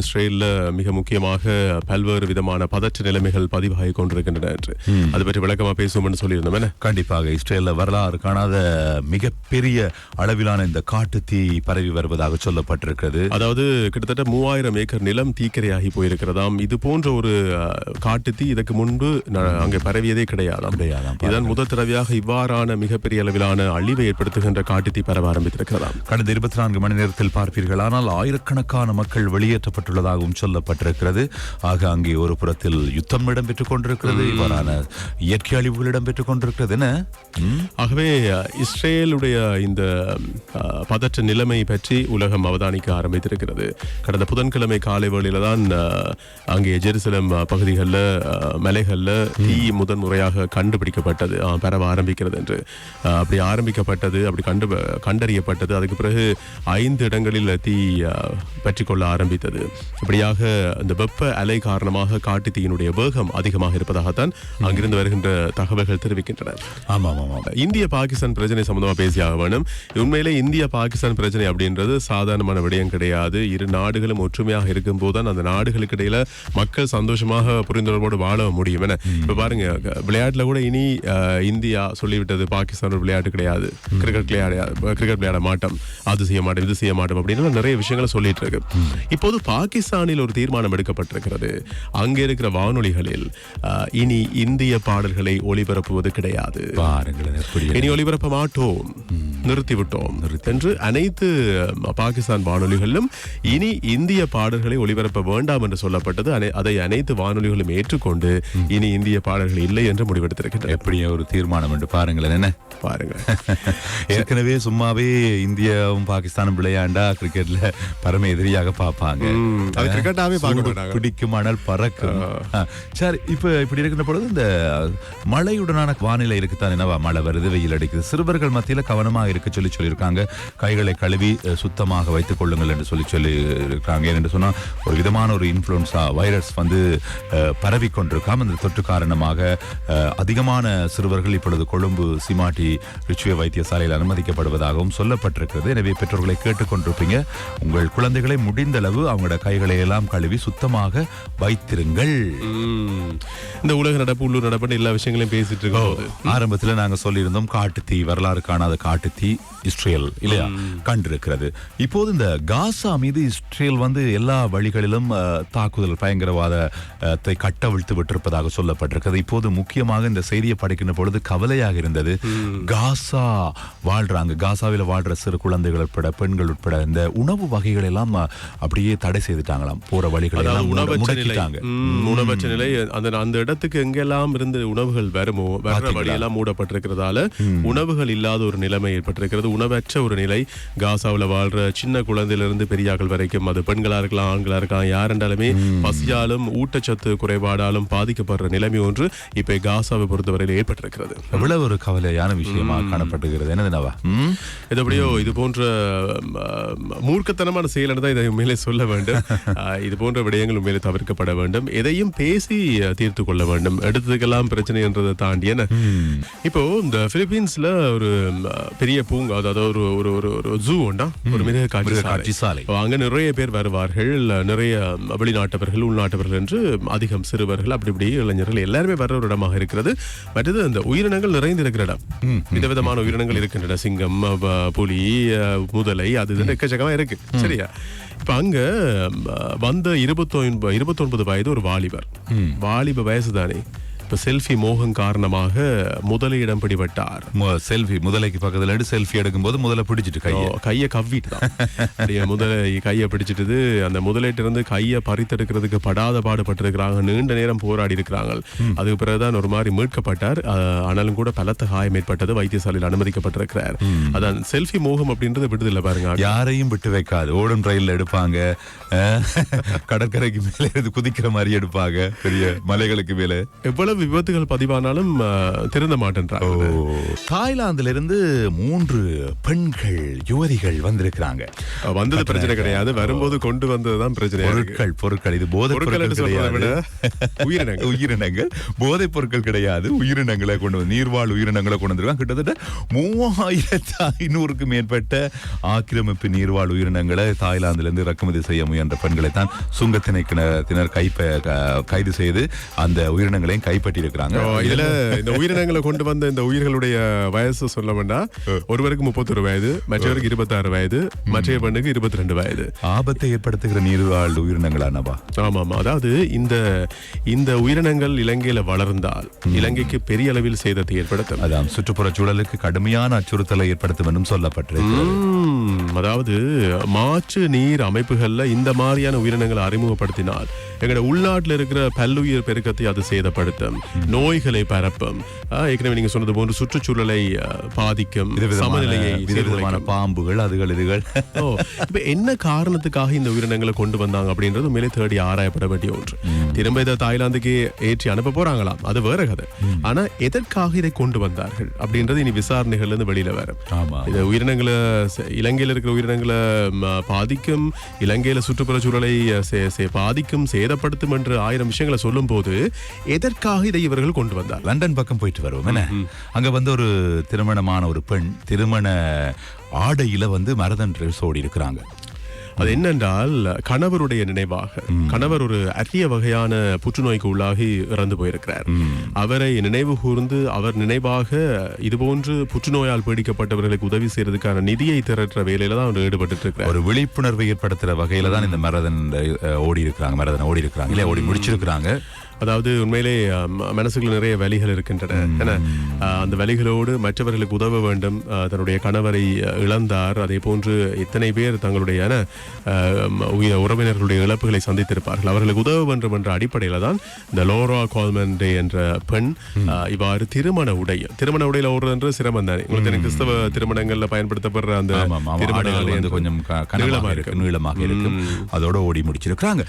இஸ்ரேல்ல மிக முக்கியமாக பல்வேறு விதமான பதற்ற நிலைமைகள் பதிவாகி கொண்டிருக்கின்றன என்று. அது பற்றி விளக்கமா பேசுவோம்னு சொல்லியிருந்தோம் என்ன? கண்டிப்பாக இஸ்ரேல்ல வரலாறு காணாத மிகப்பெரிய அளவிலான இந்த காட்டு தீ பரவி வருவதாக சொல்லப்பட்டிருக்கிறது. அதாவது கிட்டத்தட்ட மூவாயிரம் ஏக்கர் நிலம் தீக்கிரையாகி போயிருக்கிறதாம். இது போன்ற ஒரு அஹ், காட்டுத்தீ இதற்கு முன்பு அங்கே பரவியதே கிடையாதாம். கிடையாதாம். இதன் முதல் தடவையாக இவ்வாறான மிகப்பெரிய அளவிலான அழிவை ஏற்படுத்துகின்ற காட்டுத்தீ பரவ ஆரம்பித்திருக்கிறதாம். கடந்த இருபத்தி நான்கு மணி நேரத்தில் பார்ப்பீர்கள். ஆனால் ஆயிரக்கணக்கான மக்கள் வெளியேற்றப்பட்டுள்ளதாகவும் சொல்லப்பட்டிருக்கிறது. ஆக அங்கே ஒரு புறத்தில் யுத்தம் இடம்பெற்றுக் கொண்டிருக்கிறது. இவ்வாறான இயற்கை அழிவுகள் இடம்பெற்றுக் கொண்டிருக்கிறது. என்ன? ம்? ஆகவே இஸ்ரேலுடைய இந்த பதற்ற நிலைமை பற்றி உலகம் அவதானிக்க ஆரம்பித்திருக்கிறது. கடந்த புதன்கிழமை காலை வேளையில தான் அங்கே ஜெருசலம் பகுதிகளில் மலைகளில் தீ முதன் முறையாக கண்டுபிடிக்கப்பட்டது பரவ ஆரம்பிக்கிறது என்று. அப்படி ஆரம்பிக்கப்பட்டது அப்படி கண்டு கண்டறியப்பட்டது. அதுக்கு பிறகு ஐந்து இடங்களில் தீ பற்றிக்கொள்ள ஆரம்பித்தது. இப்படியாக இந்த வெப்ப அலை காரணமாக காட்டு தீயினுடைய வேகம் அதிகமாக இருப்பதாகத்தான் அங்கிருந்து வருகின்ற தகவல்கள் தெரிவிக்கின்றன. ஆமாம் ஆமாம் இந்திய பாகிஸ்தான் பிரச்சனை சம்பந்தமா பேசியாக வேணும். உண்மையிலே இந்திய பாகிஸ்தான் பிரச்சனை அப்படின்றது சாதாரணமான விடயம் கிடையாது. இரு நாடுகளும் ஒற்றுமையாக இருக்கும் போதுதான் அந்த நாடுகளுக்கு இடையில மக்கள் சந்தோஷமாக புரிந்துணர்வோடு வாழ முடியும் என. இப்ப பாருங்க விளையாட்டுல கூட இனி இந்தியா சொல்லிவிட்டது பாகிஸ்தான் ஒரு விளையாட்டு கிடையாது. கிரிக்கெட் விளையாட கிரிக்கெட் விளையாட மாட்டோம். அது செய்ய மாட்டோம் இது செய்ய மாட்டோம் அப்படின்னு நிறைய விஷயங்களை சொல்லிட்டு இருக்கு. இப்போது பாகிஸ்தானில் ஒரு தீர்மானம் எடுக்கப்பட்டிருக்கிறது. அங்கே இருக்கிற வானொலிகளில் இனி இந்திய பாடல்களை ஒளிபரப்புவது கிடையாது. இனி ஒளிபரப்ப மாட்டோம். நிறுத்திவிட்டோம். என்று அனைத்து பாகிஸ்தான் வானொலிகளிலும் இனி இந்திய பாடல்களை ஒளிபரப்ப வேண்டாம் என்று சொல்லப்பட்டது. அதை அனைத்து வானொலிகளும் ஏற்றுக்கொண்டு இனி இந்திய பாடல்கள் இல்லை என்று முடிவெடுத்திருக்கின்றன. எப்படி ஒரு தீர்மானம் என்று பாருங்களேன் என்ன? பாருங்க ஏற்கனவே சும்மாவே இந்தியாவும் பாகிஸ்தானும் விளையாண்டா கிரிக்கெட்ல பரம எதிரியாக பார்ப்பாங்க. அது கிரிக்கெட்டாவே பார்க்க மாட்டாங்க. பிடிக்கும் மணல் பறக்கும். சரி இப்ப இப்படி இருக்கிற பொழுது இந்த மழையுடனான வானிலை இருக்குத்தான் என்னவா? மழை வருது வெயில் அடிக்குது. சிறுவர்கள் மத்தியில கவனமா இருக்க சொல்லி சொல்லியிருக்காங்க. கைகளை கழுவி சுத்தமாக வைத்துக் கொள்ளுங்கள் என்று சொல்லி சொல்லி இருக்காங்க ஏனென்று சொன்னா ஒரு விதமான ஒரு இன்ஃபுளுன்சா வைரஸ் வந்து அஹ், பரவிக் கொண்டிருக்காம் அந்த தொற்று காரணமாக அதிகமான சிறுவர்கள் இப்பொழுது கொழும்பு சீமாட்டி ரிச்சுவ வைத்தியசாலையில் அனுமதிக்கப்படுவதாகவும் சொல்லப்பட்டிருக்கிறது. எனவே பெற்றோர்களை கேட்டுக்கொண்டிருப்பீங்க. உங்கள் குழந்தைகளை முடிந்தளவு அவங்களோட கைகளை எல்லாம் கழுவி சுத்தமாக வைத்திருங்கள். இந்த உலக நடப்பு உள்ளூர் நடப்பு எல்லா விஷயங்களையும் பேசிட்டு இருக்கோம் போது ஆரம்பத்துல நாங்க சொல்லியிருந்தோம் காட்டுத்தீ வரலாறு காணாத காட்டுத்தீ இஸ்ரேல் இல்லையா? கண்டிருக்கிறது. இப்போது இந்த காசா மீது இஸ்ரேல் வந்து எல்லா வழிகளிலும் தாக்குதல் பயங்கரவாதத்தை கட்டவிழ்த்து விட்டிருப்பதாக சொல்லப்பட்டிருக்கிறது. இப்போது முக்கியமாக இந்த செய்தியை படிக்கின்ற பொழுது கவலையாக இருந்தது. காசா வாழ்றாங்க. காசாவில் வாழ்ற சிறு குழந்தைகள் உட்பட பெண்கள் உட்பட இந்த உணவு வகைகள் எல்லாம் அப்படியே தடை செய்துட்டாங்களாம் போற வழிகளை முடக்கிட்டாங்க. உணவற்ற நிலை அந்த அந்த இடத்துக்கு எங்கெல்லாம் இருந்து உணவுகள் வருமோ வர்ற வழியெல்லாம் மூடப்பட்டிருக்கிறதால உணவுகள் இல்லாத ஒரு நிலைமை ஏற்பட்டிருக்கிறது. உணவற்ற ஒரு நிலை. காசாவுல வாழ்ற சின்ன குழந்தையிலிருந்து பெரியாக்கள் வரைக்கும் அது பெண்களா இருக்கலாம் ஆண்களா இருக்கலாம் யாரென்றாலுமே பசியாலும் ஊட்டச்சத்து குறைபாடாலும் பாதிக்கப்படுற நிலைமை ஒன்று இப்ப காசாவை பொறுத்தவரையில் ஏற்பட்டிருக்கிறது. எவ்வளவு ஒரு கவலையான விஷயமா காணப்படுகிறது என்னதுனவா ம்? இது போன்ற மூர்க்கத்தனமான செயல் தான் இதை உண்மையிலே சொல்ல வேண்டும். இது போன்ற விடயங்கள் உண்மையிலே தவிர்க்கப்பட வேண்டும். எதையும் பேசி தீர்த்து கொள்ள வேண்டும். எடுத்ததுக்கெல்லாம் பிரச்சனை என்றதை தாண்டி என்ன? இப்போ இந்த பிலிப்பீன்ஸ்ல ஒரு பெரிய பூங்கா அதாவது ஒரு ஒரு ஒரு ஒரு ஜூ உண்டா? ஒரு மிருக காட்சி சாலை. அங்க நிறைய பேர் வருவார்கள். நிறைய வெளிநாட்டவர்கள் உள்நாட்டவர்கள் என்று அதிகம் சிறுவர்கள் அப்படி இப்படி இளைஞர்கள் எல்லாருமே வர்ற ஒரு இடமாக இருக்கிறது. மற்றது அந்த உயிரினங்கள் நிறைந்திருக்கிற இடம். விதவிதமான உயிரினங்கள் இருக்கின்றன. சிங்கம் புலி முதலை அது எக்கச்சக்கமா இருக்கு. சரியா? இப்ப அங்க வந்த இருபத்தொன்பது இருபத்தொன்பது வயது ஒரு வாலிபர். வாலிப வயசு தானே இப்ப செல்ஃபி மோகம் காரணமாக முதலிடம் பிடிபட்டார். மு- செல்ஃபி முதலைக்கு பக்கத்துல இருந்து செல்ஃபி எடுக்கும்போது முதல்ல பிடிச்சிட்டு கையை. கையை கவ்விட்டு முதலை கையை பிடிச்சிட்டு அந்த முதலைட்டு இருந்து கையை பறித்தெடுக்கிறதுக்கு படாத பாடுபட்டிருக்கிறாங்க. நீண்ட நேரம் போராடி இருக்கிறாங்க. அதுக்கு பிறகுதான் ஒரு மாதிரி மீட்கப்பட்டார். ஆனாலும் கூட பலத்த காயம் ஏற்பட்டது. வைத்தியசாலையில் அனுமதிக்கப்பட்டிருக்கிறார். அதான் செல்ஃபி மோகம் அப்படின்றது விடுதலை பாருங்க. யாரையும் விட்டு வைக்காது. ஓடும் ரயில்ல எடுப்பாங்க. கடற்கரைக்கு மேல குதிக்கிற மாதிரி எடுப்பாங்க. பெரிய மலைகளுக்கு மேல. எவ்வளவு எவ்வளவு விபத்துகள் பதிவானாலும் அஹ், திருந்த மாட்டேன்றாங்க. தாய்லாந்துல இருந்து மூன்று பெண்கள் யுவதிகள் வந்திருக்கிறாங்க. வந்தது பிரச்சனை கிடையாது. வரும்போது கொண்டு வந்ததுதான் பிரச்சனை. பொருட்கள் பொருட்கள். இது போதைப் பொருட்கள் கிடையாது. உயிரினங்கள். உயிரினங்கள். போதைப் பொருட்கள் கிடையாது. உயிரினங்களை கொண்டு வந்து நீர்வாழ் உயிரினங்களை கொண்டு வந்திருக்காங்க. கிட்டத்தட்ட மூவாயிரத்து ஐநூறுக்கு மேற்பட்ட ஆக்கிரமிப்பு நீர்வாழ் உயிரினங்களை தாய்லாந்துல இருந்து இறக்குமதி செய்ய முயன்ற பெண்களை தான் சுங்கத்திணைக்கிணத்தினர் கைப்ப கைது செய்து அந்த உயிரினங்களையும் கைப்பற்றி ஓ, இதுல இந்த உயிரினங்களை கொண்டு வந்த இந்த உயிர்களுடைய வயசு சொல்ல வேண்டாம் ஒருவருக்கு முப்பத்தொரு வயது மற்றவருக்கு இருபத்தாறு வயது மற்ற பெண்ணுக்கு இருபத்தி ரெண்டு வயது. ஆபத்தை ஏற்படுத்துகிற நீர்வாழ் உயிரினங்களானவா? ஆமா ஆமா அதாவது இந்த இந்த உயிரினங்கள் இலங்கையில வளர்ந்தால் இலங்கைக்கு பெரிய அளவில் சேதத்தை ஏற்படுத்தும் அதான் சுற்றுப்புறச் சூழலுக்கு கடுமையான அச்சுறுத்தலை ஏற்படுத்தும் என்றும் சொல்லப்பட்டிருக்கு அதாவது மாற்று நீர் அமைப்புகள்ல இந்த மாதிரியான உயிரினங்களை அறிமுகப்படுத்தினால் எங்களோட உள்நாட்டில் இருக்கிற பல்லுயிர் பெருக்கத்தை அது சேதப்படுத்தும். நோய்களை பரப்பும். ஏற்கனவே நீங்க சொன்னது போன்று சுற்றுச்சூழலை பாதிக்கும் சமநிலையை விதவிதமான. பாம்புகள் அதுகள் இதுகள். இப்ப என்ன காரணத்துக்காக இந்த உயிரினங்களை கொண்டு வந்தாங்க அப்படின்றது மேலே தேடி ஆராயப்பட வேண்டிய ஒன்று. திரும்ப இதை தாய்லாந்துக்கு ஏற்றி அனுப்ப போறாங்களாம். அது வேற கதை. ஆனா எதற்காக இதை கொண்டு வந்தார்கள் அப்படின்றது இனி விசாரணைகள்ல இருந்து வெளியில வரும். இந்த உயிரினங்களை இலங்கையில இருக்கிற உயிரினங்களை பாதிக்கும் இலங்கையில சுற்றுப்புற சூழலை அ, சே- பாதிக்கும் சேதப்படுத்தும் என்று ஆயிரம் விஷயங்களை சொல்லும் போது எதற்காக இதை இவர்கள் கொண்டு வந்தார்? லண்டன் பக்கம் போயிட்டு வருவோம் என்ன? அங்க வந்து ஒரு திருமணமான ஒரு பெண் திருமண ஆடையில வந்து மரதன் ட்ரெஸ் ஓடி இருக்கிறாங்க அது என்னென்றால் கணவருடைய நினைவாக. கணவர் ஒரு அரிய வகையான புற்றுநோய்க்கு உள்ளாகி இறந்து போயிருக்கிறார். அவரை நினைவு கூர்ந்து அவர் நினைவாக இதுபோன்று புற்றுநோயால் பீடிக்கப்பட்டவர்களுக்கு உதவி செய்யறதுக்கான நிதியை திரட்டுற வேலையில தான் அவர் ஈடுபட்டு இருக்கிறார் ஒரு விழிப்புணர்வை ஏற்படுத்துற வகையில தான் இந்த மரதன் ஓடி இருக்கிறாங்க மரதன் ஓடி இருக்கிறாங்க இல்ல ஓடி முடிச்சிருக்கிறாங்க. அதாவது உண்மையிலே மனசுக்குள்ள நிறைய வலிகள் இருக்கின்றன. ஏன்னா அந்த வலிகளோடு மற்றவர்களுக்கு உதவ வேண்டும். தன்னுடைய கணவரை இழந்தார். அதே போன்று இத்தனை பேர் தங்களுடைய உறவினர்களுடைய இழப்புகளை சந்தித்திருப்பார்கள். அவர்களுக்கு உதவ வேண்டும் என்ற அடிப்படையில தான் இந்த லோரா கால்மன்டே என்ற பெண் இவ்வாறு திருமண உடை திருமண உடையில ஓடுறது சிரமம் தானே. உங்களுக்கு கிறிஸ்தவ திருமணங்கள்ல பயன்படுத்தப்படுற அந்த ஆமா, ஆமா. திருமண ஆடைகள் ஆடை வந்து என்று கொஞ்சம் க- கனமாக நீளமா இருக்கு. நீளமாக இருக்கு அதோட ஓடி முடிச்சிருக்கிறாங்க.